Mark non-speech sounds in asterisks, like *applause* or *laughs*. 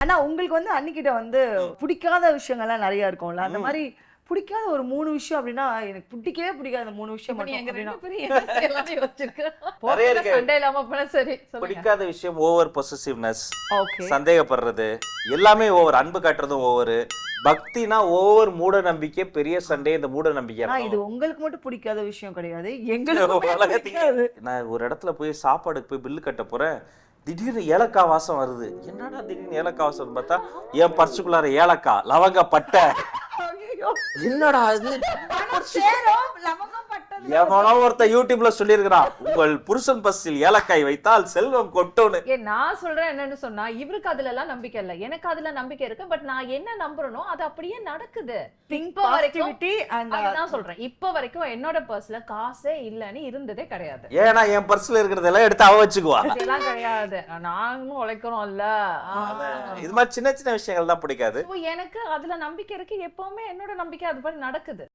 ஆனா உங்களுக்கு வந்து அன்னிக்கிட்ட வந்து பிடிக்காத விஷயங்கள்லாம் நிறைய இருக்கும்ல. அந்த மாதிரி பிடிக்காத ஒரு மூணு விஷயம் அப்படின்னா எனக்கு பிடிக்கவே பிடிக்காத அந்த மூணு விஷயம். *laughs* சண்டை இல்லாம போனா சரி சொல்லுங்க. பிடிக்காத விஷயம் ஓவர் பொசசிவ்னஸ் ஓகே சந்தேகப்படுறது எல்லாமே ஓவர் அன்பு காட்டுறதும் ஓவர் பக்தினா ஒவ்வொரு மூட நம்பிக்கை பெரிய சண்டே இந்த மூட நம்பிக்கை இது. உங்களுக்கு மட்டும் பிடிக்காத விஷயம் கிடையாது. எங்களுக்கு. நான் ஒரு இடத்துல போய் சாப்பாடுக்கு போய் பில்லு கட்ட போறேன். திடீர்னு ஏலக்காய் வாசம் வருது. என்னடா திடீர்னு ஏலக்காய் வாசம் பார்த்தா என் பர்சுக்குள்ளார ஏலக்காய்? லவங்க பட்டை என்னடா இது? எவனோ ஒருத்த யூடியூப்ல சொல்லியிருக்கிறான் உங்கள் புருஷன் பஸ்ஸில் ஏலக்காய் வைத்தால் செல்வம் கொட்டோன்னு ஏ நான் சொல்றேன் என்னன்னு சொன்னா இவருக்கு அதுல எல்லாம் நம்பிக்கை இல்ல. எனக்கு அதுல நம்பிக்கை இருக்கு பட் நான் என்ன நம்புறனோ அது அப்படியே நடக்குது. திங்க் இப்ப வரைக்கும் அண்ட் அதுதான் சொல்றேன். இப்ப வரைக்கும் என்னோட பர்ஸ்ல காசே இல்லன்னு இருந்ததே கிடையாது. ஏன்னா என் பர்ஸ்ல இருக்கிறதெல்லாம் எடுத்து அவ வச்சுக்குவா. இதெல்லாம் கிடையாது. நாங்களும் உழைக்கிறோம்ல. ஆ. இது மாதிரி சின்ன சின்ன விஷயங்கள் தான் பிடிக்காது. So, எனக்கு அதுல நம்பிக்கை இருக்கு. எப்பவுமே என்னோட நம்பிக்கை அது மாதிரி நடக்குது.